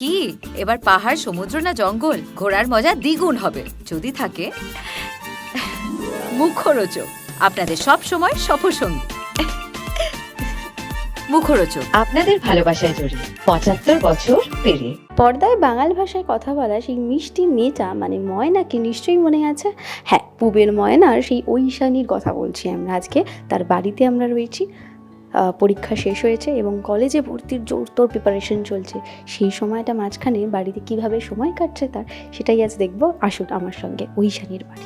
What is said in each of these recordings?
কি? এবার পাহাড় সমুদ্র না জঙ্গল? ঘোরার মজা দ্বিগুণ হবে। যদি থাকে মুখরোচক। আপনাদের সব সময় সফরসঙ্গী। মুখরোচক। আপনাদের ভালোবাসায় জড়িয়ে পঁচাত্তর বছর পেরিয়ে। পর্দায় বাঙাল ভাষায় কথা বলা সেই মিষ্টি মেয়েটা মানে ময়নাকে নিশ্চয়ই মনে আছে? হ্যাঁ পুবের ময়নার সেই ঐশানীর কথা বলছি আমরা আজকে। তার বাড়িতে আমরা রয়েছি। পরীক্ষা শেষ হয়েছে এবং কলেজে ভর্তির জোরতোর প্রিপারেশন চলছে। সেই সময়টা মাঝখানে বাড়িতে কীভাবে সময় কাটছে তার সেটাই আজ দেখব। আসুন আমার সঙ্গে ঐশানীর বাড়ি।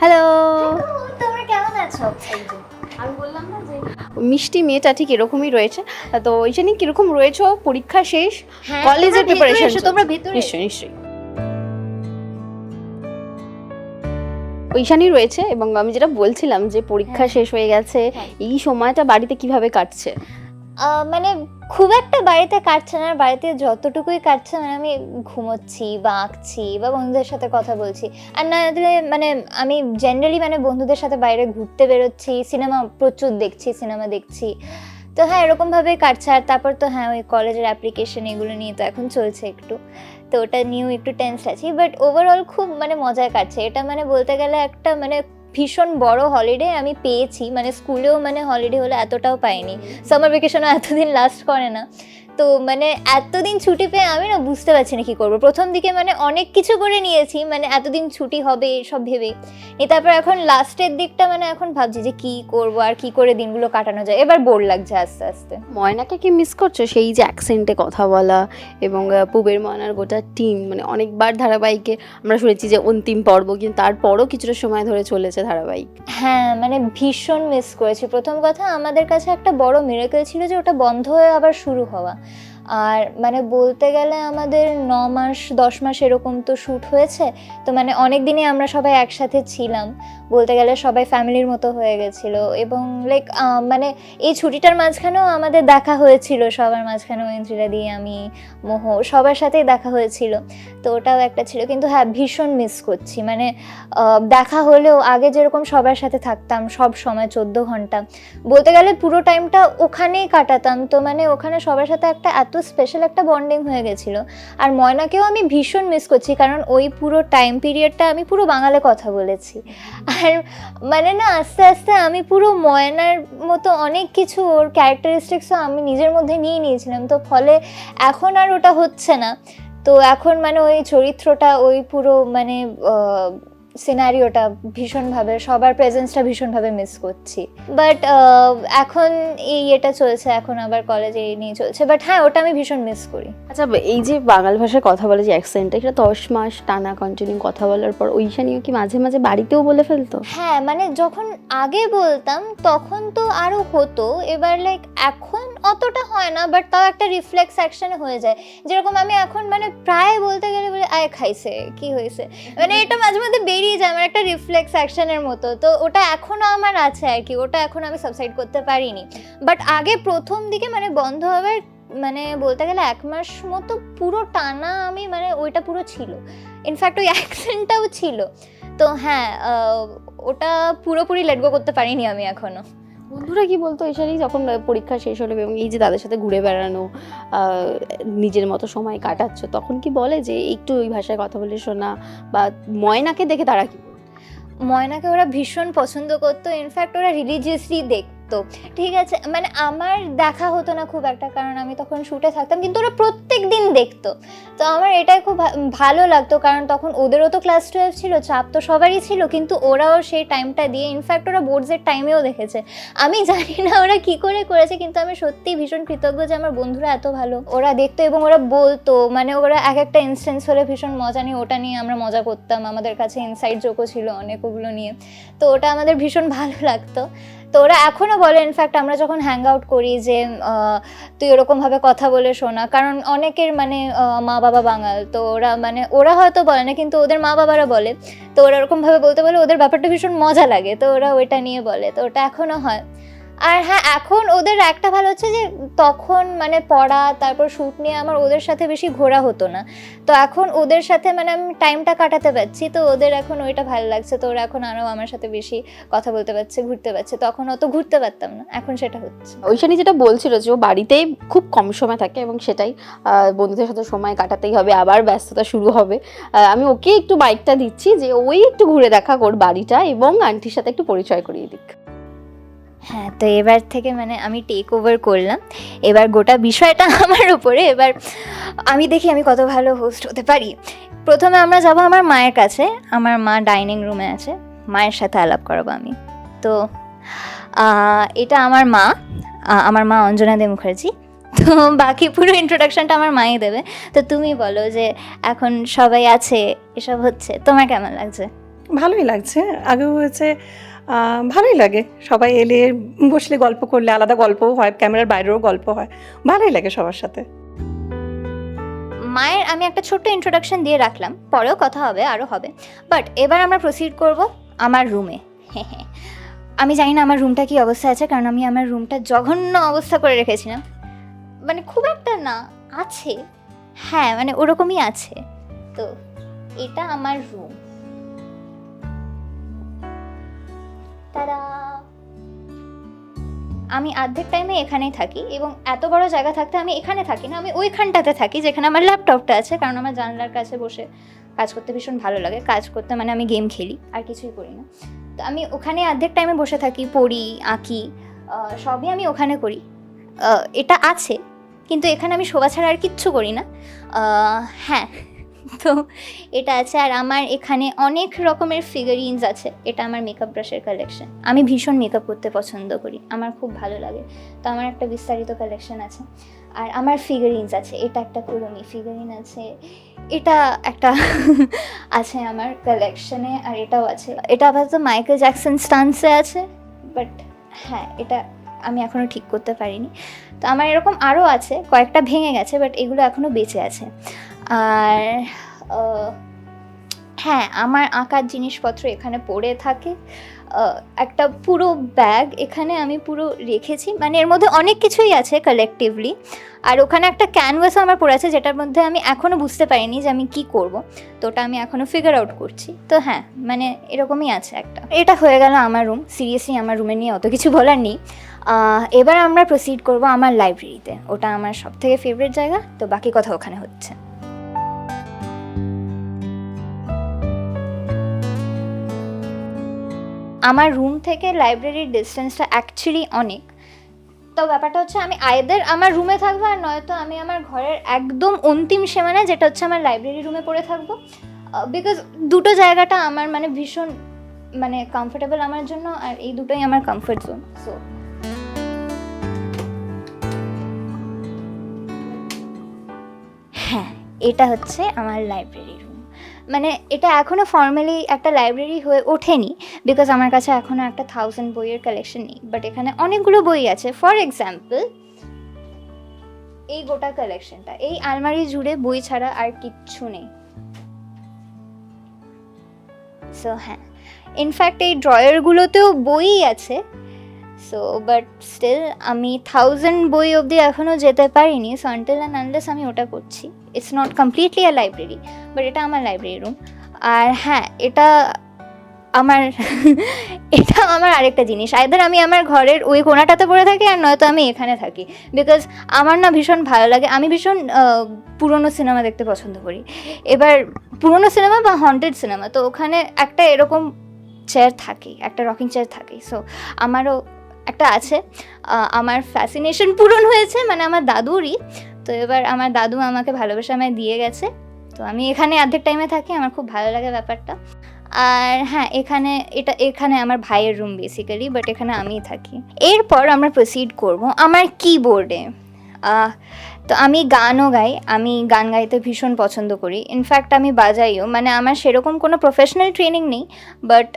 হ্যালো তোমরা কেমন আছো? আমি বললাম না যে মিষ্টি মেয়েটা ঠিক এরকমই রয়েছে। তো ঐশানী কীরকম রয়েছে? পরীক্ষা শেষ? হ্যাঁ, কলেজের প্রিপারেশন তোমরা ভেতরে নিশ্চয়ই নিশ্চয়ই। ঐশানী রয়েছে এবং আমি যেটা বলছিলাম যে পরীক্ষা শেষ হয়ে গেছে হ্যাঁ। এই সময়টা বাড়িতে কীভাবে কাটছে? মানে খুব একটা বাড়িতে কাটছে না বাড়িতে যতটুকুই কাটছে মানে আমি ঘুমোচ্ছি বা আঁকছি বা বন্ধুদের সাথে কথা বলছি। আর না মানে আমি জেনারেলি মানে বন্ধুদের সাথে বাইরে ঘুরতে বেরোচ্ছি সিনেমা প্রচুর দেখছি সিনেমা দেখছি। তো হ্যাঁ এরকমভাবেই কাটছে। আর তারপর তো হ্যাঁ ওই কলেজের অ্যাপ্লিকেশন এগুলো নিয়ে তো এখন চলছে একটু। তো ওটা নিউ একটু টেন্স আছি বাট ওভারঅল খুব মানে মজায় কাটছে। এটা মানে বলতে গেলে একটা মানে ভীষণ বড় হলিডে আমি পেয়েছি মানে স্কুলেও মানে হলিডে হলে এতটাও পাইনি। সামার ভেকেশনও এতদিন লাস্ট করে না। তো মানে এতদিন ছুটি পেয়ে আমি না বুঝতে পারছি না কী করব। প্রথম দিকে মানে অনেক কিছু করে নিয়েছি মানে এতদিন ছুটি হবে সব ভেবে। নিয়ে তারপর এখন লাস্টের দিকটা মানে এখন ভাবছি যে কি করব আর কি করে দিনগুলো কাটানো যায়। এবার বোর লাগছে আস্তে আস্তে। ময়নাকে কি মিস করছ? সেই যে অ্যাকসেন্টে কথা বলা এবং পুবের ময়নার গোটা টিম মানে অনেকবার ধারাবাহিকে আমরা শুনেছি যে অন্তিম পর্ব কিন্তু তারপরও কিছুটা সময় ধরে চলেছে ধারাবাহিক। হ্যাঁ মানে ভীষণ মিস করেছি। প্রথম কথা আমাদের কাছে একটা বড় মিরাকেল ছিল যে ওটা বন্ধ হয়ে আবার শুরু হওয়া। আর মানে বলতে গেলে আমাদের ন মাস, দশ মাস এরকম তো শ্যুট হয়েছে। তো মানে অনেক দিনই আমরা সবাই একসাথে ছিলাম। বলতে গেলে সবাই ফ্যামিলির মতো হয়ে গেছিল এবং লাইক মানে এই ছুটিটার মাঝখানেও আমাদের দেখা হয়েছিল। সবার মাঝখানে ঐন্দ্রিলা দিয়ে আমি, মোহ, সবার সাথেই দেখা হয়েছিল। তো ওটাও একটা ছিল। কিন্তু হ্যাঁ ভীষণ মিস করছি। মানে দেখা হলেও আগে যেরকম সবার সাথে থাকতাম, সব সময় চোদ্দ ঘণ্টা। বলতে গেলে পুরো টাইমটা ওখানেই কাটাতাম। তো মানে ওখানে সবার সাথে একটা এত স্পেশাল একটা বন্ডিং হয়ে গেছিল। আর ময়নাকেও আমি ভীষণ মিস করছি, কারণ ওই পুরো টাইম পিরিয়ডটা আমি পুরো বাংলা কথা বলেছি। আর মানে না, আস্তে আস্তে আমি পুরো ময়নার মতো অনেক কিছু, ওর ক্যারেক্টারিস্টিক্সও আমি নিজের মধ্যে নিয়ে নিয়েছিলাম। তো ফলে এখন আর ওটা হচ্ছে না। তো এখন মানে ওই চরিত্রটা ওই পুরো মানে সিনারিওটা ভীষণভাবে সবার প্রেজেন্সটা ভীষণভাবে মিস করছি। বাট এখন এই এটা চলছে এখন আবার কলেজে এই নিয়ে চলছে। বাট হ্যাঁ ওটা আমি ভীষণ মিস করি। আচ্ছা এই যে বাঙাল ভাষায় কথা বলে যে অ্যাকসেন্টটা এটা দশ মাস টানা কন্টিনিউ কথা বলার পর ঐশানীও কি মাঝে মাঝে বাড়িতেও বলে ফেলতো? হ্যাঁ মানে যখন আগে বলতাম তখন তো আরও হতো। এবার লাইক এখন অতটা হয় না বাট তাও একটা রিফ্লেক্স অ্যাকশনে হয়ে যায়। যেরকম আমি এখন মানে প্রায় বলতে গেলে বলে আয় খাইছে, কি হয়েছে? মানে এটা মাঝে মধ্যে বেরিয়ে যায়, আমার একটা রিফ্লেক্স অ্যাকশনের মতো। তো ওটা এখনও আমার আছে আর কি, ওটা এখন আমি সাবসাইড করতে পারিনি। বাট আগে প্রথম দিকে মানে বন্ধ হওয়ার মানে বলতে গেলে এক মাস মতো পুরো টানা আমি মানে ওইটা পুরো ছিল। ইনফ্যাক্ট ওই অ্যাকসেন্টটাও ছিল। তো হ্যাঁ ওটা পুরোপুরি লেট গো করতে পারিনি আমি এখনও। বন্ধুরা কি বলতো এসারি যখন পরীক্ষা শেষ হলো এবং এই যে তাদের সাথে ঘুরে বেড়ানো নিজের মতো সময় কাটাচ্ছ, তখন কি বলে যে একটু ওই ভাষায় কথা বলে শোনা বা ময়নাকে দেখে তারা কি ময়নাকে ওরা ভীষণ পছন্দ করতো। ইনফ্যাক্ট ওরা রিলিজিয়াসলি দেখতো। ঠিক আছে মানে আমার দেখা হতো না খুব একটা কারণ আমি তখন শুটে থাকতাম, কিন্তু ওরা প্রত্যেক দিন দেখতো। তো আমার এটাই খুব ভালো লাগতো, কারণ তখন ওদেরও তো ক্লাস টুয়েলভ ছিল, চাপ তো সবারই ছিল, কিন্তু ওরাও সেই টাইমটা দিয়ে ইনফ্যাক্ট ওরা বোর্ডসের টাইমেও দেখেছে। আমি জানি না ওরা কি করে করেছে, কিন্তু আমি সত্যিই ভীষণ কৃতজ্ঞ যে আমার বন্ধুরা এত ভালো। ওরা দেখতো এবং ওরা বলতো মানে ওরা এক একটা ইনস্টেন্স হলে ভীষণ মজা নিয়ে, ওটা নিয়ে আমরা মজা করতাম, আমাদের কাছে ইনসাইড জোকও ছিল অনেক ওগুলো নিয়ে। তো ওটা আমাদের ভীষণ ভালো লাগতো। তো ওরা এখনও বলে ইনফ্যাক্ট আমরা যখন হ্যাং আউট করি যে তুই ওরকমভাবে কথা বলে শোনা, কারণ অনেকের মানে মা বাবা বাঙাল, তো ওরা মানে ওরা হয়তো বলে না, কিন্তু ওদের মা বাবারা বলে। তো ওরা ওরকমভাবে বলতে বলে, ওদের ব্যাপারটা ভীষণ মজা লাগে, তো ওরা ওইটা নিয়ে বলে, তো ওটা এখনও হয়। আর হ্যাঁ এখন ওদের একটা ভালো হচ্ছে যে তখন মানে পড়া, তারপর শ্যুট নিয়ে আমার ওদের সাথে বেশি ঘোরা হতো না। তো এখন ওদের সাথে মানে আমি টাইমটা কাটাতে পারছি, তো ওদের এখন ওইটা ভালো লাগছে। তো ওরা এখন আরও আমার সাথে বেশি কথা বলতে পারছে, ঘুরতে পারছে। তখন অত ঘুরতে পারতাম না, এখন সেটা হচ্ছে। ঐশানী যেটা বলছিল যে ও বাড়িতেই খুব কম সময় থাকে এবং সেটাই বন্ধুদের সাথে সময় কাটাতেই হবে, আবার ব্যস্ততা শুরু হবে। আমি ওকে একটু বাইকটা দিচ্ছি যে ওই একটু ঘুরে দেখা ওর বাড়িটা এবং আন্টির সাথে একটু পরিচয় করিয়ে দিক। হ্যাঁ তো এবার থেকে মানে আমি টেক ওভার করলাম। এবার গোটা বিষয়টা আমার উপরে এবার আমি দেখি আমি কত ভালো হোস্ট হতে পারি। প্রথমে আমরা যাব আমার মায়ের কাছে আমার মা ডাইনিং রুমে আছে মায়ের সাথে আলাপ করাবো আমি। তো এটা আমার মা আমার মা অঞ্জনা দে মুখার্জি। তো বাকি পুরো ইন্ট্রোডাকশনটা আমার মাই দেবে। তো তুমি বলো যে এখন সবাই আছে এসব হচ্ছে তোমার কেমন লাগছে? ভালোই লাগছে। আগেও আহ, ভালোই লাগে। সবাই এলে বসলে গল্প করলে আলাদা গল্পও হয়, ক্যামেরার বাইরেও গল্প হয়। ভালোই লাগে সবার সাথে। মায়ের আমি একটা ছোট্ট ইন্ট্রোডাকশন দিয়ে রাখলাম, পরেও কথা হবে আরও হবে। বাট এবার আমরা প্রসিড করব আমার রুমে আমি জানি না আমার রুমটা কি অবস্থা আছে, কারণ আমি আমার রুমটা জঘন্য অবস্থা করে রেখেছিলাম। মানে খুব একটা না, আছে। হ্যাঁ মানে ওরকমই আছে। তো এটা আমার রুম তারা। আমি অর্ধেক টাইমে এখানেই থাকি এবং এত বড় জায়গা থাকতে আমি এখানে থাকি না, আমি ওইখানটাতে থাকি যেখানে আমার ল্যাপটপটা আছে, কারণ আমার জানলার কাছে বসে কাজ করতে ভীষণ ভালো লাগে। কাজ করতে মানে আমি গেম খেলি, আর কিছুই করি না। তো আমি ওখানে অর্ধেক টাইমে বসে থাকি, পড়ি, আঁকি সবই আমি ওখানে করি। এটা আছে, কিন্তু এখানে আমি শোভা ছাড়া আর কিচ্ছু করি না। হ্যাঁ তো এটা আছে। আর আমার এখানে অনেক রকমের ফিগারিনস আছে। এটা আমার মেকআপ ব্রাশের কালেকশন আমি ভীষণ মেকআপ করতে পছন্দ করি। আমার খুব ভালো লাগে। তো আমার একটা বিস্তারিত কালেকশন আছে। আর আমার ফিগারিনস আছে। এটা একটা পুরোনি ফিগারিন আছে। এটা একটা আছে আমার কালেকশনে আর এটাও আছে। এটা আপাতত মাইকেল জ্যাকসন স্টান্সে আছে। বাট হ্যাঁ এটা আমি এখনও ঠিক করতে পারিনি। তো আমার এরকম আরও আছে। কয়েকটা ভেঙে গেছে বাট এগুলো এখনও বেঁচে আছে। আর হ্যাঁ আমার আঁকার জিনিসপত্র এখানে পড়ে থাকে। একটা পুরো ব্যাগ এখানে আমি পুরো রেখেছি। মানে এর মধ্যে অনেক কিছুই আছে কালেকটিভলি আর ওখানে একটা ক্যানভাসও আমার পড়ে আছে, যেটার মধ্যে আমি এখনও বুঝতে পারিনি যে আমি কি করব। তো ওটা আমি এখনও ফিগার আউট করছি। তো হ্যাঁ মানে এরকমই আছে একটা। এটা হয়ে গেল আমার রুম সিরিয়াসলি আমার রুমে নিয়ে অত কিছু বলার নেই। এবার আমরা প্রসিড করব আমার লাইব্রেরিতে ওটা আমার সবথেকে ফেভারিট জায়গা। তো বাকি কথা ওখানে হচ্ছে। আমার রুম থেকে লাইব্রেরির ডিস্টেন্সটা অ্যাকচুয়ালি অনেক। তো ব্যাপারটা হচ্ছে আমি আইদের আমার রুমে থাকব আর নয়তো আমি আমার ঘরের একদম অন্তিম সীমানায় যেটা হচ্ছে আমার লাইব্রেরি রুমে পড়ে থাকব। বিকজ দুটো জায়গাটা আমার মানে ভীষণ মানে কমফোর্টেবল আমার জন্য আর এই দুটোই আমার কমফোর্ট জোন সো হ্যাঁ এটা হচ্ছে আমার লাইব্রেরি মানে এটা এখনও ফর্মালি একটা লাইব্রেরি হয়ে ওঠেনি বিকজ আমার কাছে এখনও একটা থাউজেন্ড বইয়ের কালেকশন নেই বাট এখানে অনেকগুলো বই আছে। ফর এক্সাম্পল এই গোটা কালেকশনটা এই আলমারি জুড়ে বই ছাড়া আর কিচ্ছু নেই। সো হ্যাঁ। ইনফ্যাক্ট এই ড্রয়ারগুলোতেও বই আছে। সো বাট স্টিল আমি থাউজেন্ড বই অবধি এখনও যেতে পারিনি সো অ্যান্ড আনলেস আমি ওটা করছি। It's not completely a library but এটা আমার লাইব্রেরি রুম আর হ্যাঁ এটা আমার এটা আমার আরেকটা জিনিস। আইদার আমি আমার ঘরের ওই কোনাটাতে পড়ে থাকি আর নয়তো আমি এখানে থাকি। বিকজ আমার না ভীষণ ভালো লাগে। আমি ভীষণ পুরনো সিনেমা দেখতে পছন্দ করি। এবার পুরনো সিনেমা বা হন্টেড সিনেমা তো ওখানে একটা এরকম চেয়ার থাকে একটা রকিং চেয়ার থাকে সো আমারও একটা আছে। আমার ফ্যাসিনেশন পূরণ হয়েছে। মানে আমার দাদুরই তো এবার আমার দাদু আমাকে ভালোবাসা আমায় দিয়ে গেছে। তো আমি এখানে অর্ধেক টাইমে থাকি, আমার খুব ভালো লাগে ব্যাপারটা। আর হ্যাঁ এখানে এটা, এখানে আমার ভাইয়ের রুম বেসিক্যালি বাট এখানে আমিই থাকি। এরপর আমরা প্রসিড করব আমার কিবোর্ডে তো আমি গানও গাই, আমি গান গাইতে ভীষণ পছন্দ করি। ইনফ্যাক্ট আমি বাজাইও মানে আমার সেরকম কোনো প্রফেশনাল ট্রেনিং নেই বাট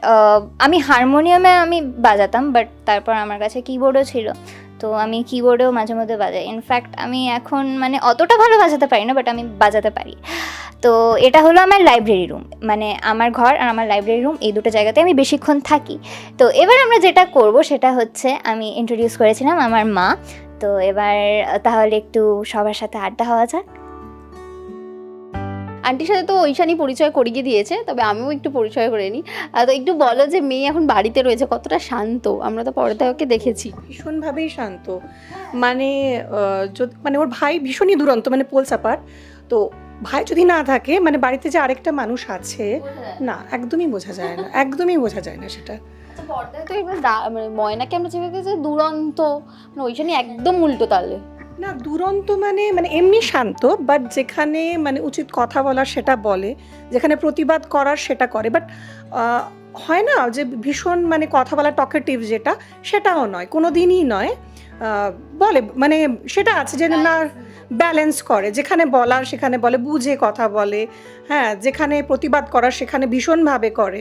আমি হারমোনিয়ামে আমি বাজাতাম বাট তারপর আমার কাছে কিবোর্ডও ছিল, তো আমি কিবোর্ডেও মাঝে মধ্যে বাজাই। ইনফ্যাক্ট আমি এখন মানে অতটা ভালো বাজাতে পারি না বাট আমি বাজাতে পারি। তো এটা হলো আমার লাইব্রেরি রুম মানে আমার ঘর আর আমার লাইব্রেরি রুম এই দুটো জায়গাতে আমি বেশিক্ষণ থাকি। তো এবার আমরা যেটা করব, সেটা হচ্ছে আমি ইন্ট্রোডিউস করেছিলাম আমার মা তো এবার তাহলে একটু সবার সাথে আড্ডা হওয়া যাক। আন্টির সাথে তো ঐশানি পরিচয় করিয়ে দিয়েছে তবে আমিও একটু পরিচয় করে নিই। তো একটু বলো যে মেয়ে এখন বাড়িতে রয়েছে কতটা শান্ত? আমরা তো পর্দায় ওকে দেখেছি। ভীষণভাবেই শান্ত। মানে মানে ওর ভাই ভীষণই দুরন্ত মানে পোলসাপার তো ভাই যদি না থাকে মানে বাড়িতে যে আরেকটা মানুষ আছে না একদমই বোঝা যায় না একদমই বোঝা যায় না সেটা। আচ্ছা, পর্দায় তো এবার মানে ময়নাকে আমরা চেপে গেছে দুরন্ত মানে ঐশানি একদম উল্টো তালে। না দুরন্ত মানে মানে এমনি শান্ত বাট যেখানে মানে উচিত কথা বলার সেটা বলে যেখানে প্রতিবাদ করার সেটা করে বাট হয় না যে ভীষণ মানে কথা বলা টকেটিভ যেটা সেটাও নয় কোনো দিনই নয় বলে মানে সেটা আছে যে না ব্যালেন্স করে যেখানে বলার সেখানে বলে বুঝে কথা বলে হ্যাঁ যেখানে প্রতিবাদ করার সেখানে ভীষণভাবে করে।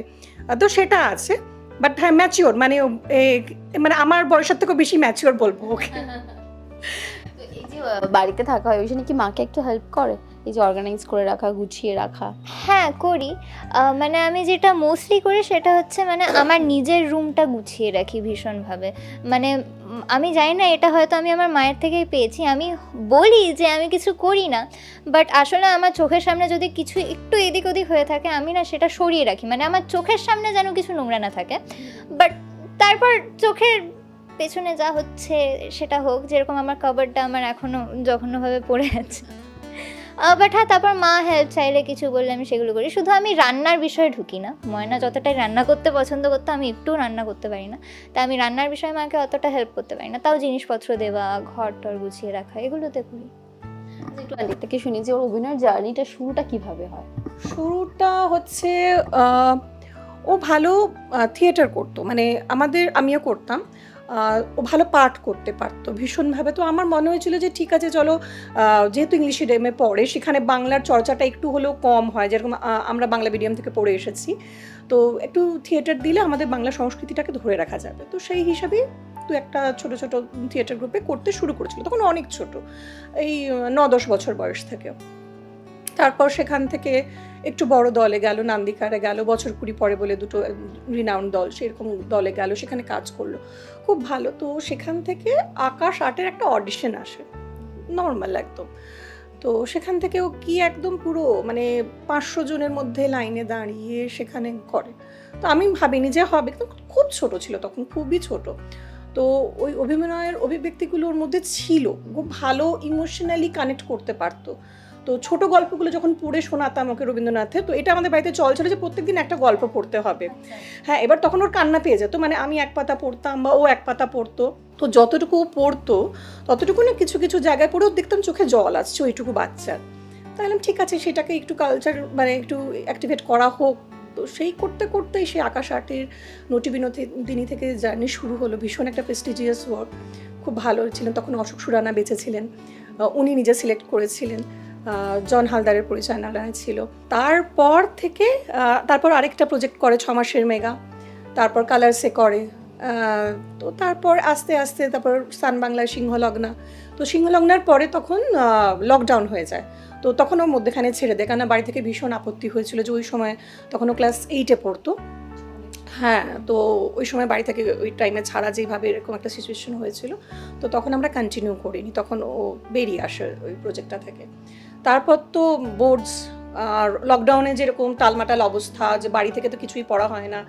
তো সেটা আছে বাট হ্যাঁ ম্যাচিওর মানে মানে আমার বয়সের থেকেও বেশি ম্যাচিওর বলব ওকে। এই যে বাড়িতে থাকা হয় ঐশানি কি মাকে একটু হেল্প করে? এই যে অর্গানাইজ করে রাখা গুছিয়ে রাখা? হ্যাঁ করি। মানে আমি যেটা মোস্টলি করি সেটা হচ্ছে মানে আমার নিজের রুমটা গুছিয়ে রাখি ভীষণভাবে। মানে আমি জানি না, এটা হয়তো আমি আমার মায়ের থেকেই পেয়েছি। আমি বলি যে আমি কিছু করি না বাট আসলে আমার চোখের সামনে যদি কিছু একটু এদিক ওদিক হয়ে থাকে, আমি না সেটা সরিয়ে রাখি। মানে আমার চোখের সামনে যেন কিছু নোংরা না থাকে বাট তারপর চোখের পেছনে যা হচ্ছে সেটা হোক, যেরকম আমার কভারটা আমার এখনও জঘন্যভাবে পড়ে আছে। বাট হ্যাঁ তারপর মা হেল্প চাইলে কিছু বললে আমি সেগুলো করি। শুধু আমি রান্নার বিষয়ে ঢুকি না। ময়না যতটাই রান্না করতে পছন্দ করতো আমি একটুও রান্না করতে পারি না। তা আমি রান্নার বিষয়ে মাকে অতটা হেল্প করতে পারি না। তাও জিনিসপত্র দেওয়া ঘর টর গুছিয়ে রাখা এগুলোতে করি। একটু আগে থেকে শুনি যে ওর অভিনয়ের জার্নিটা শুরুটা কীভাবে হয়? শুরুটা হচ্ছে ও ভালো থিয়েটার করতো। মানে আমাদের, আমিও করতাম। ও ভালো পাঠ করতে পারতো। ভীষণভাবে। তো আমার মনে হয়েছিল যে, ঠিক আছে, চলো যেহেতু ইংলিশ মিডিয়ামে পড়ে, সেখানে বাংলার চর্চাটা একটু হলেও কম হয়। যেরকম আমরা বাংলা মিডিয়াম থেকে পড়ে এসেছি। তো একটু থিয়েটার দিলে আমাদের বাংলা সংস্কৃতিটাকে ধরে রাখা যাবে। তো সেই হিসাবে তো একটা ছোট ছোট থিয়েটার গ্রুপে করতে শুরু করেছিল। তখন অনেক ছোট। এই ন দশ বছর বয়স থেকে তারপর সেখান থেকে একটু বড় দলে গেল নান্দিকারে গেল, বছর কুড়ি পরে বলে দুটো রিনাউন্ড দল সেরকম দলে গেল, সেখানে কাজ করল। খুব ভালো। তো সেখান থেকে আকাশ আর্টের একটা অডিশন আসে নর্মাল একদম। তো সেখান থেকে ও কি একদম পুরো মানে পাঁচশো জনের মধ্যে লাইনে দাঁড়িয়ে সেখানে করে। তো আমি ভাবিনি যে হবে খুব ছোট ছিল তখন, খুবই ছোট। তো ওই অভিনয়ের অভিব্যক্তিগুলোর মধ্যে ছিল, খুব ভালো ইমোশনালি কানেক্ট করতে পারতো। তো ছোট গল্পগুলো যখন পড়ে শোনাতাম ওকে রবীন্দ্রনাথের তো এটা আমাদের বাড়িতে চল ছিল যে প্রত্যেকদিন একটা গল্প পড়তে হবে। হ্যাঁ এবার তখন ওর কান্না পেয়ে যেত মানে আমি এক পাতা পড়তাম বা ও এক পাতা পড়তো। তো যতটুকু ও পড়তো ততটুকু না কিছু কিছু জায়গায় পড়েও দেখতাম চোখে জল আসছে ওইটুকু বাচ্চার। তাহলে ঠিক আছে সেটাকে একটু কালচার মানে একটু অ্যাক্টিভেট করা হোক। তো সেই করতে করতেই সেই আকাশ আর্টের নটি বিনোদিনী থেকে জার্নি শুরু হলো। ভীষণ একটা প্রেস্টিজিয়াস ওয়ার্ক খুব ভালো ছিলেন। তখন অশোক সুরানা বেঁচে ছিলেন উনি নিজে সিলেক্ট করেছিলেন। জন হালদারের পরিচালনায় ছিল। তারপর থেকে তারপর আরেকটা প্রজেক্ট করে ছ মাসের মেগা। তারপর কালার্সে করে। তো তারপর আস্তে আস্তে তারপর সান বাংলায় সিংহলগ্না। তো সিংহলগ্নার পরে তখন লকডাউন হয়ে যায়। তো তখন ও মধ্যেখানে ছেড়ে দেয়। কেন বাড়ি থেকে ভীষণ আপত্তি হয়েছিল যে ওই সময় তখন ও ক্লাস এইটে পড়তো। হ্যাঁ তো ওই সময় বাড়ি থেকে ওই টাইমে ছাড়া যেভাবে এরকম একটা সিচুয়েশন হয়েছিল। তো তখন আমরা কন্টিনিউ করিনি। তখন ও বেরিয়ে আসে ওই প্রজেক্টটা থেকে। তারপর তো বোর্ডস আর লকডাউনে যেরকম টালমাটাল অবস্থা যে বাড়ি থেকে তো কিছুই পড়া হয় না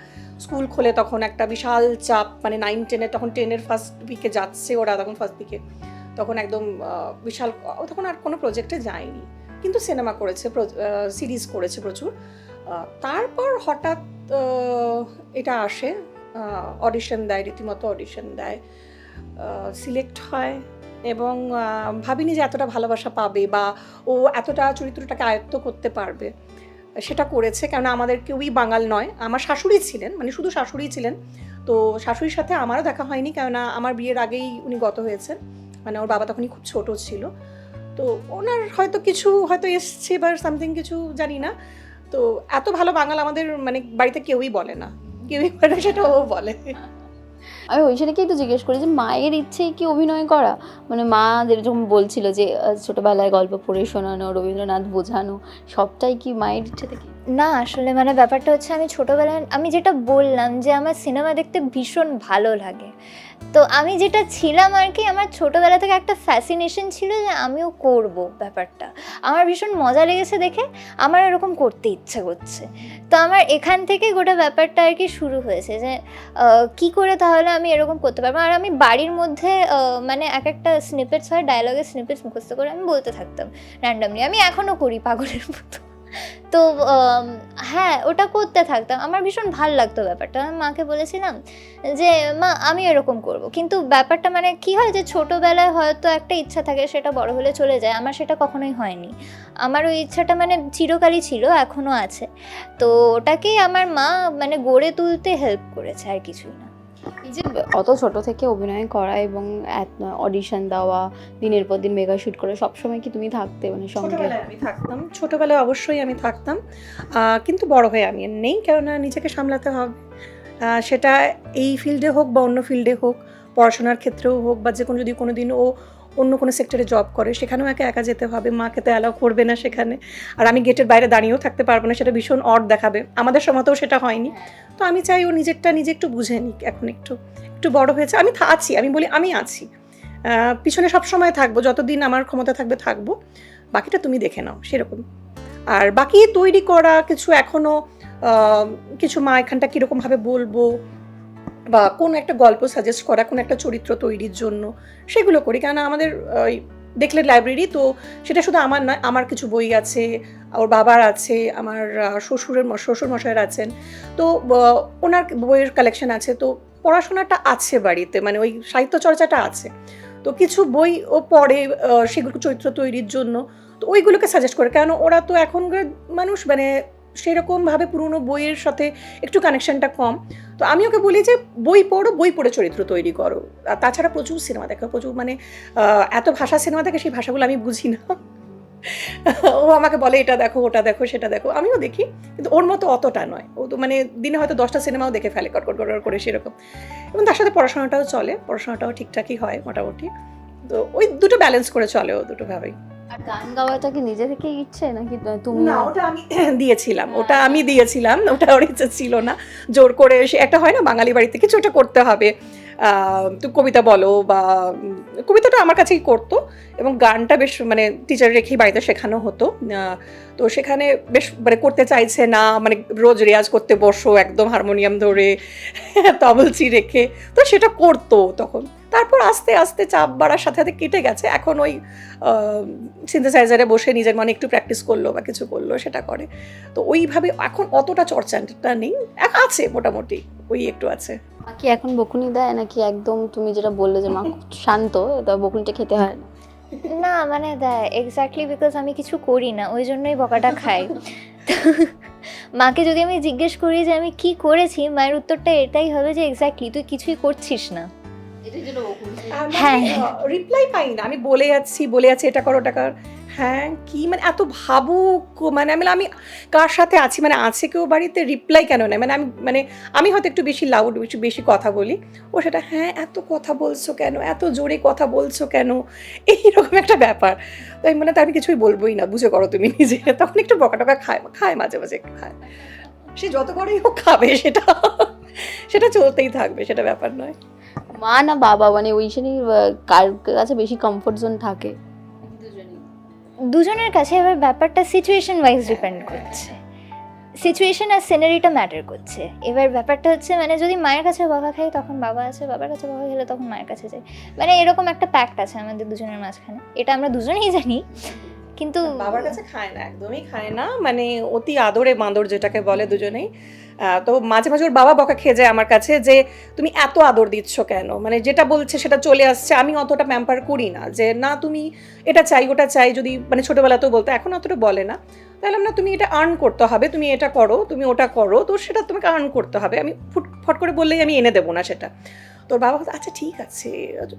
স্কুল খোলে তখন একটা বিশাল চাপ মানে নাইন টেনে তখন টেনের ফার্স্ট উইকে যাচ্ছে ওরা তখন ফার্স্ট দিকে তখন একদম বিশাল তখন আর কোনো প্রজেক্টে যায়নি, কিন্তু সিনেমা করেছে সিরিজ করেছে প্রচুর তারপর হঠাৎ এটা আসে অডিশন দেয়, রীতিমতো অডিশন দেয় সিলেক্ট হয় এবং ভাবিনি যে এতটা ভালোবাসা পাবে বা ও এতটা চরিত্রটাকে আয়ত্ত করতে পারবে। সেটা করেছে কেননা আমাদের কেউই বাঙাল নয়। আমার শাশুড়ি ছিলেন মানে শুধু শাশুড়ি ছিলেন। তো শাশুড়ির সাথে আমারও দেখা হয়নি কেননা আমার বিয়ের আগেই উনি গত হয়েছেন। মানে ওর বাবা তখনই খুব ছোট ছিল। তো ওনার হয়তো কিছু হয়তো এসছে বা সামথিং কিছু জানি না। তো এত ভালো বাঙাল আমাদের মানে বাড়িতে কেউই বলে না। কেউই বলে সেটা ও বলে। আমি ঐশানীকেই তো জিজ্ঞেস করি যে মায়ের ইচ্ছে কি অভিনয় করা? মানে মা যেরকম বলছিল যে ছোটোবেলায় ছোটবেলায় গল্প পড়ে শোনানো, রবীন্দ্রনাথ বোঝানো, সবটাই কি মায়ের ইচ্ছে থেকে? না, আসলে মানে ব্যাপারটা হচ্ছে আমি ছোটোবেলায়, আমি যেটা বললাম যে আমার সিনেমা দেখতে ভীষণ ভালো লাগে। তো আমি যেটা ছিলাম আর কি, আমার ছোটোবেলা থেকে একটা ফ্যাসিনেশন ছিল যে আমিও করব ব্যাপারটা। আমার ভীষণ মজা লেগেছে দেখে, আমার এরকম করতে ইচ্ছে করছে। তো আমার এখান থেকে গোটা ব্যাপারটা আর কি শুরু হয়েছে যে কি করে তাহলে আমি এরকম করতে পারব? আর আমি বাড়ির মধ্যে মানে এক একটা স্নিপেটস হয় ডায়লগের স্নিপেটস মুখস্থ করে আমি বলতে থাকতাম র্যান্ডামলি আমি এখনও করি পাগলের মতো। তো হ্যাঁ ওটা করতে থাকতাম। আমার ভীষণ ভালো লাগতো ব্যাপারটা। আমি মাকে বলেছিলাম যে, মা, আমি এরকম করব। কিন্তু ব্যাপারটা মানে কি হয় যে, ছোটোবেলায় হয়তো একটা ইচ্ছা থাকে, সেটা বড় হলে চলে যায়। আমার সেটা কখনোই হয়নি। আমার ওই ইচ্ছাটা মানে চিরকালই ছিল, এখনও আছে। তো ওটাকেই আমার মা মানে গড়ে তুলতে হেল্প করেছে আর কিছুই না। এই যে অত ছোট থেকে অভিনয় করা এবং অডিশন দেওয়া, দিনের পর দিন মেগা শুট করে, সবসময় কি তুমি থাকতে মানে সঙ্গে? আমি থাকতাম। ছোটবেলায় অবশ্যই আমি থাকতাম। কিন্তু বড় হয়ে আমি নেই, কেননা নিজেকে সামলাতে হবে। সেটা এই ফিল্ডে হোক বা অন্য ফিল্ডে হোক, পড়াশোনার ক্ষেত্রেও হোক বা যে কোনো যদি কোনো দিন ও অন্য কোনো সেক্টরে জব করে, সেখানেও একা একা যেতে হবে, মাকে তো অ্যালাউ করবে না সেখানে। আর আমি গেটের বাইরে দাঁড়িয়েও থাকতে পারব না, সেটা ভীষণ অড দেখাবে। আমাদের সময়তেও সেটা হয়নি। তো আমি চাই ও নিজেরটা নিজে একটু বুঝে নিক এখন একটু। একটু বড় হয়েছে। আমি আছি। আমি বলি আমি আছি। পিছনে সব সময় থাকব, যতদিন আমার ক্ষমতা থাকবে থাকব। বাকিটা তুমি দেখে নাও, সেরকম। আর বাকি তৈরি করা কিছু এখনও কিছু মা এখানটা কীরকমভাবে বলব বা কোন একটা গল্প সাজেস্ট করা, কোন একটা চরিত্র তৈরির জন্য, সেগুলো করি। কেন আমাদের, ওই দেখলে লাইব্রেরি তো সেটা শুধু আমার নয়, আমার কিছু বই আছে, ওর বাবার আছে, আমার শ্বশুরের শ্বশুর মশাইয়ের আছেন। তো ওনার বইয়ের কালেকশন আছে। তো পড়াশোনাটা আছে বাড়িতে মানে ওই সাহিত্য চর্চাটা আছে। তো কিছু বই ও পড়ে সেগুলো চরিত্র তৈরির জন্য, তো ওইগুলোকে সাজেস্ট করে। কেন ওরা তো এখনকার মানুষ মানে সেরকমভাবে পুরনো বইয়ের সাথে একটু কানেকশনটা কম। তো আমি ওকে বলি যে, বই পড়ো, বই পড়ে চরিত্র তৈরি করো। তাছাড়া প্রচুর সিনেমা দেখো, প্রচুর মানে এত ভাষা সিনেমা দেখে, সেই ভাষাগুলো আমি বুঝি না। ও আমাকে বলে, এটা দেখো, ওটা দেখো, সেটা দেখো। আমিও দেখি, কিন্তু ওর মতো অতটা নয়। ও তো মানে দিনে হয়তো দশটা সিনেমাও দেখে ফেলে, কটকট কটকট করে সেরকম। এবং তার সাথে পড়াশোনাটাও চলে, পড়াশোনাটাও ঠিকঠাকই হয় মোটামুটি। তো ওই দুটো ব্যালেন্স করে চলে ও দুটো ভাবেই গান গাওয়াটা কি নিজে থেকে ইচ্ছে নাকি তুমি? না, ওটা আমি দিয়েছিলাম। ওটা আমি দিয়েছিলাম, ওটা ওর ইচ্ছে ছিল না। জোর করে সে, একটা হয় না, বাঙালি বাড়িতে কিছু একটা করতে হবে। তো কবিতা বলো বা কবিতাটা আমার কাছেই করতো এবং গানটা বেশ মানে টিচার রেখেই বাড়িতে শেখানো হতো। তো সেখানে বেশ মানে করতে চাইছে না মানে রোজ রেয়াজ করতে বসো, একদম হারমোনিয়াম ধরে, তবলচি রেখে। তো সেটা করতো তখন। তারপর আস্তে আস্তে চাপ বাড়ার সাথে সাথে কেটে গেছে। এখন ওই সিনথেসাইজারে বসে নিজের মনে একটু প্র্যাকটিস করল বা কিছু করল সেটা করে। তো ওইভাবে এখন অতটা চর্চাটা নেই আছে মোটামুটি ওই একটু আছে। কি এখন বকুনি দেয় নাকি একদম তুমি যেটা বললে যে মা শান্ত তা বকুনিটা খেতে হয় না? না মানে দেয় এক্স্যাক্টলি বিকজ আমি কিছু করি না ওই জন্যই বকাটা খাই। মাকে যদি আমি জিজ্ঞেস করি যে আমি কি করেছি মায়ের উত্তরটা এটাই হবে যে এক্স্যাক্টলি তুই কিছুই করছিস না। হ্যাঁ। রিপ্লাই পাই না আমি বলে যাচ্ছি বলে যাচ্ছি এটা করো ওটা কর। হ্যাঁ কি মানে এত ভাবুক মানে আমি আমি কার সাথে আছি? মানে আছে কেউ বাড়িতে? রিপ্লাই কেন নেয়? মানে আমি মানে আমি হয়তো একটু বেশি লাউড একটু বেশি কথা বলি। ও সেটা হ্যাঁ এত কথা বলছো কেন? এত জোরে কথা বলছো কেন? এইরকম একটা ব্যাপার। তাই মানে তো আমি কিছুই বলবোই না বুঝে করো তুমি নিজে। তখন একটু বকা টকা খায় খায় মাঝে মাঝে একটু খায়। সে যত করেই হোক খাবে সেটা সেটা চলতেই থাকবে সেটা ব্যাপার নয়। মা না বাবা মানে ওই শ্রেণির কার কাছে বেশি কমফোর্ট জোন থাকে? দুজনের কাছে এবার ব্যাপারটা সিচুয়েশন ওয়াইজ ডিপেন্ড করছে। সিচুয়েশন আর সিনারিটা ম্যাটার করছে। এবার ব্যাপারটা হচ্ছে মানে যদি মায়ের কাছে বকা খাই, তখন বাবা আছে, বাবার কাছে বকা খেলে তখন মায়ের কাছে যাই মানে এরকম একটা প্যাক্ট আছে আমাদের দুজনের মাঝখানে। এটা আমরা দুজনেই জানি। কিন্তু বাবার কাছে খায় না, একদমই খায় না। মানে অতি আদরে বাঁদর যেটাকে বলে দুজনেই। তো মাঝে মাঝে ওর বাবা বকা খেয়ে যায় আমার কাছে যে, তুমি এত আদর দিচ্ছ কেন? মানে যেটা বলছে সেটা চলে আসছে। আমি অতটা প্যাম্পার করি না যে, না, তুমি এটা চাই, ওটা চাই। যদি মানে ছোটোবেলাতেও বলতো, এখন অতটা বলে না। তাহলে না তুমি এটা আর্ন করতে হবে, তুমি এটা করো, তুমি ওটা করো। তো সেটা তোমাকে আর্ন করতে হবে। আমি ফুট, ফট করে বললেই আমি এনে দেবো না সেটা। তোর বাবা বলতো, আচ্ছা ঠিক আছে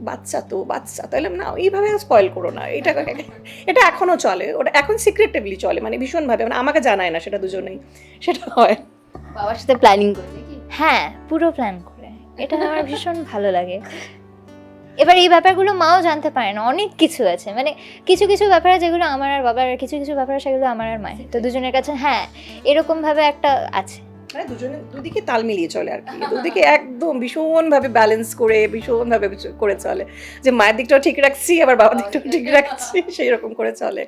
বাচ্চা তো বাচ্চা তাহলে না এইভাবে স্পয়েল করো না। এটা এটা এখনও চলে ওটা এখন সিক্রেটিভলি চলে মানে ভীষণভাবে মানে আমাকে জানায় না সেটা দুজনেই সেটা হয়। বাবার সাথে প্ল্যানিং করে হ্যাঁ পুরো প্ল্যান করে। এটা আমার ভীষণ ভালো লাগে। এবার এই ব্যাপারগুলো মাও জানতে পারে না অনেক কিছু আছে মানে কিছু কিছু ব্যাপার আছে যেগুলো আমার আর বাবার আর কিছু কিছু ব্যাপার সেগুলো আমার আর মায়ের। তো দুজনের কাছে হ্যাঁ এরকমভাবে একটা আছে। মানে দুজনে দুদিকে তাল মিলিয়ে চলে আর কি দুদিকে একদম ভীষণভাবে ব্যালেন্স করে ভীষণভাবে করে চলে। যে মায়ের দিকটাও ঠিক রাখছি আবার বাবার দিকটাও ঠিক রাখছি সেই রকম করে চলে।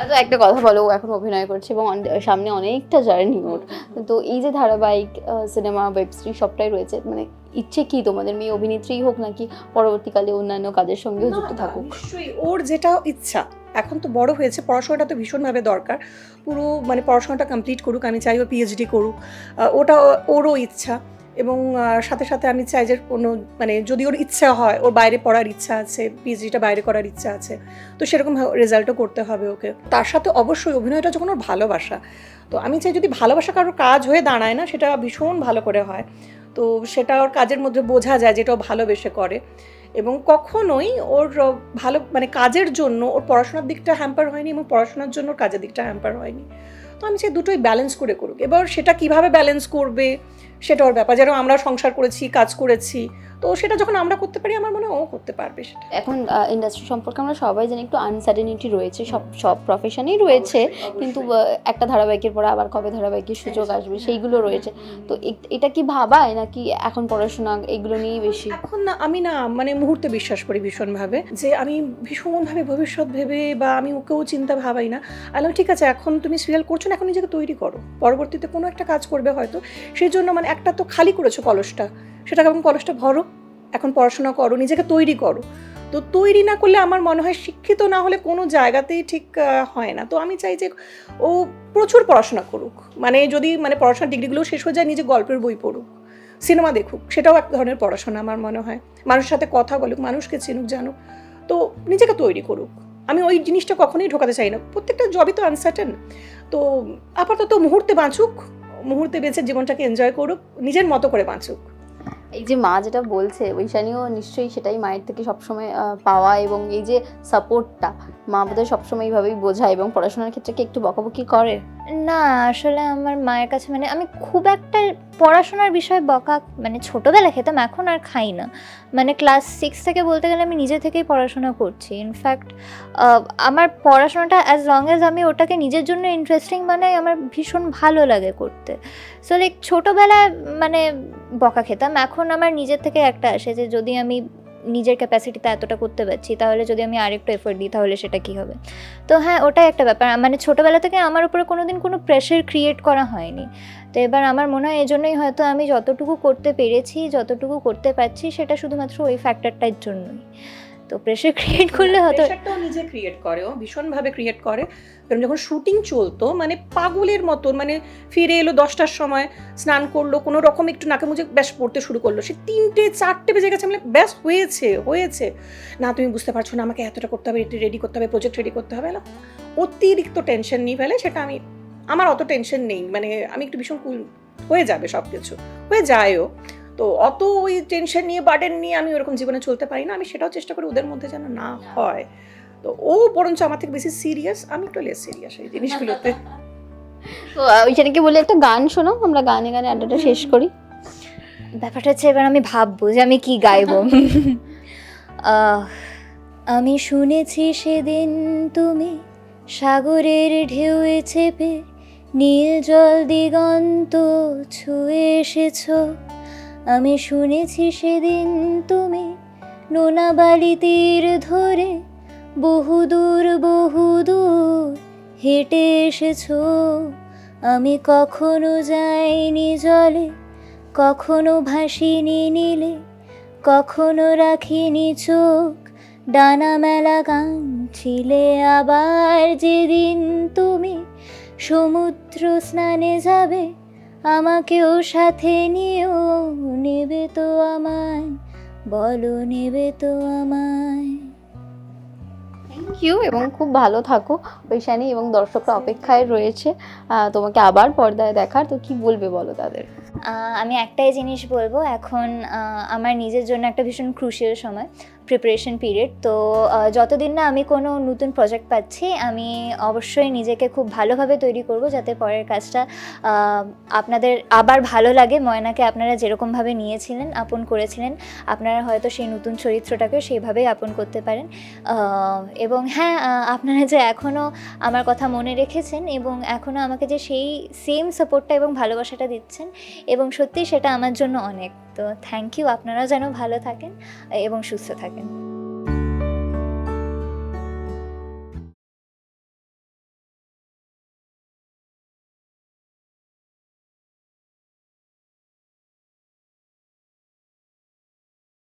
আচ্ছা একটা কথা বলো এখন অভিনয় করছে এবং সামনে অনেকটা জার্নি ওর। তো এই যে ধারাবাহিক সিনেমা ওয়েব সিরিজ সবটাই রয়েছে মানে ইচ্ছে কি তোমাদের মেয়ে অভিনেত্রী হোক নাকি পরবর্তীকালে অন্যান্য কাজের সঙ্গেও যুক্ত থাকুক? নিশ্চয়ই ওর যেটা ইচ্ছা এখন তো বড় হয়েছে পড়াশোনাটা তো ভীষণভাবে দরকার। পুরো মানে পড়াশোনাটা কমপ্লিট করুক আমি চাই ও পিএইচডি করুক ওটা ওরও ইচ্ছা। এবং সাথে সাথে আমি চাই যে কোনো মানে যদি ওর ইচ্ছা হয়, ওর বাইরে পড়ার ইচ্ছা আছে পিএইচডিটা বাইরে করার ইচ্ছা আছে, তো সেরকম রেজাল্টও করতে হবে ওকে। তার সাথে অবশ্যই অভিনয়টা যখন ওর ভালোবাসা, তো আমি চাই যদি ভালোবাসা কারোর কাজ হয়ে দাঁড়ায় না, সেটা ভীষণ ভালো করে হয়। তো সেটা ওর কাজের মধ্যে বোঝা যায় যেটা ও ভালোবেসে করে। এবং কখনোই ওর ভালো মানে কাজের জন্য ওর পড়াশোনার দিকটা হ্যাম্পার হয়নি এবং পড়াশোনার জন্য কাজের দিকটা হ্যাম্পার হয়নি। তো আমি চাই দুটোই ব্যালেন্স করে করুক। এবার সেটা কীভাবে ব্যালেন্স করবে সেটা ওর ব্যাপার। যেন আমরা সংসার করেছি কাজ করেছি। তো সেটা যখন আমরা করতে পারি আমার মনে হয় ও করতে পারবে সেটা। এখন ইন্ডাস্ট্রি সম্পর্কে আমরা সবাই জানি একটু আনসার্টেনিটি রয়েছে সব সব প্রফেশনেই রয়েছে। কিন্তু একটা ধারাবাহিকের পরে আবার কবে ধারাবাহিকের সুযোগ আসবে সেইগুলো রয়েছে। তো এটা কি ভাবায় নাকি এখন পড়াশোনা এগুলো নিয়েই বেশি? এখন না আমি না মানে মুহূর্তে বিশ্বাস করি ভীষণভাবে যে আমি ভীষণভাবে ভবিষ্যৎ ভেবে বা আমি ওকেও চিন্তা ভাবাই না। আলাম ঠিক আছে এখন তুমি সিরিয়াল করছ না এখন নিজেকে তৈরি করো। পরবর্তীতে কোনো একটা কাজ করবে হয়তো। সেই জন্য মানে একটা তো খালি করেছ কলসটা। সেটাকে এখন কলসটা ভরো? এখন পড়াশোনা করো, নিজেকে তৈরি করো। তো তৈরি না করলে আমার মনে হয় শিক্ষিত না হলে কোনো জায়গাতেই ঠিক হয় না। তো আমি চাই যে ও প্রচুর পড়াশোনা করুক। মানে যদি মানে পড়াশোনার ডিগ্রিগুলো শেষ হয়ে যায়, নিজে গল্পের বই পড়ুক, সিনেমা দেখুক, সেটাও এক ধরনের পড়াশোনা আমার মনে হয়। মানুষের সাথে কথা বলুক, মানুষকে চিনুক, জানুক। তো নিজেকে তৈরি করুক। আমি ওই জিনিসটা কখনোই ঢোকাতে চাই না। প্রত্যেকটা জবই তো আনসার্টেন তো আপাতত মুহূর্তে বাঁচুক। মুহূর্তে বেঁচে জীবনটাকে এনজয় করুক নিজের মতো করে বাঁচুক। এই যে মা যেটা বলছে, ঐশানীও নিশ্চয়ই সেটাই মায়ের থেকে সবসময় পাওয়া এবং এই যে সাপোর্টটা মা বোধহয় সবসময় এইভাবেই বোঝায় এবং পড়াশোনার ক্ষেত্রে কি একটু বকাবকি করে? না, আসলে আমার মায়ের কাছে মানে আমি খুব একটা পড়াশোনার বিষয়ে বকা মানে ছোটোবেলা খেতাম, এখন আর খাই না। মানে ক্লাস সিক্স থেকে বলতে গেলে আমি নিজে থেকেই পড়াশোনা করছি। ইনফ্যাক্ট আমার পড়াশোনাটা অ্যাজ লং অ্যাজ আমি ওটাকে নিজের জন্য ইন্টারেস্টিং মানে আমার ভীষণ ভালো লাগে করতে। সো লাইক ছোটোবেলায় মানে বকা খেতাম। এখন আমার নিজের থেকে একটা আসে যে, যদি আমি নিজের ক্যাপাসিটিতে এতটা করতে পারছি, তাহলে যদি আমি আরেকটু এফোর্ট দিই, তাহলে সেটা কী হবে? তো হ্যাঁ ওটাই একটা ব্যাপার। মানে ছোটোবেলা থেকে আমার উপরে কোনো দিন কোনো প্রেশার ক্রিয়েট করা হয়নি। তো এবার আমার মনে হয় এজন্যই হয়তো আমি যতটুকু করতে পেরেছি, যতটুকু করতে পারছি, সেটা শুধুমাত্র ওই ফ্যাক্টরটার জন্যই। তো প্রেশার ক্রিয়েট করলে হয়তো প্রেশারটাও নিজে ক্রিয়েট করে ও ভীষণভাবে ক্রিয়েট করে। কারণ যখন শুটিং চলতো মানে পাগলের মতন মানে ফিরে এলো দশটার সময় স্নান করল কোনো রকম একটু নাকে মুজে ব্যাস পড়তে শুরু করল সে তিনটে চারটে বেজে গেছে মানে ব্যাস হয়েছে হয়েছে। না তুমি বুঝতে পারছ না আমাকে এতটা করতে হবে রেডি করতে হবে প্রজেক্ট রেডি করতে হবে না। অতিরিক্ত টেনশন নিয়ে ফেলে সেটা আমি আমার অত টেনশন নেই মানে আমি একটু ভীষণ কুল হয়ে যাবে সব কিছু হয়ে যায়ও। তো অত ওই টেনশন নিয়ে বার্ডেন নিয়ে আমি ওরকম জীবনে চলতে পারি না। আমি সেটাও চেষ্টা করি ওদের মধ্যে যেন না হয়। তো ও বরঞ্চ আমার থেকে বেশি সিরিয়াস আমি একটু লেস সিরিয়াস এই জিনিসগুলোতে। তো ঐশানীকে বলে একটা গান শোনাও আমরা গানে গানে আড্ডাটা শেষ করি। ব্যাপারটা হচ্ছে এবার আমি ভাববো যে আমি কি গাইবো। আমি শুনেছি সেদিন তুমি সাগরের ঢেউয়ে চেপে নীল জল দিগন্ত ছুঁয়ে এসেছ। আমি শুনেছি সেদিন তুমি নোনা বালি তীর ধরে বহুদূর বহুদূর হেঁটে এসেছ। আমি কখনো যাইনি জলে, কখনো ভাসিনি নীলে, কখনো রাখিনি চোখ। ডানা মেলা গান ছিলে আবার যেদিন তুমি সমুদ্র স্নানে যাবে আমাকেও সাথে নিও, নেবে তো আমায়, বলো নেবে তো আমায়। থ্যাংক ইউ এবং খুব ভালো থাকো ঐশানী, এবং দর্শকরা অপেক্ষায় রয়েছে। তোমাকে আবার পর্দায় দেখার, তো কি বলবে বলো তাদের? আমি একটাই জিনিস বলব, এখন আমার নিজের জন্য একটা ভীষণ ক্রুশিয়াল সময় প্রিপারেশন পিরিয়ড তো যতদিন না আমি কোনো নতুন প্রজেক্ট পাচ্ছি, আমি অবশ্যই নিজেকে খুব ভালোভাবে তৈরি করব যাতে পরের কাজটা আপনাদের আবার ভালো লাগে। ময়নাকে আপনারা যেরকমভাবে নিয়েছিলেন, আপন করেছিলেন, আপনারা হয়তো সেই নতুন চরিত্রটাকে সেইভাবেই আপন করতে পারেন। এবং হ্যাঁ আপনারা যে এখনও আমার কথা মনে রেখেছেন এবং এখনও আমাকে যে সেই সেম সাপোর্টটা এবং ভালোবাসাটা দিচ্ছেন এবং সত্যি সেটা আমার জন্য অনেক। তো থ্যাংক ইউ আপনারা যেন ভালো থাকেন এবং সুস্থ থাকেন।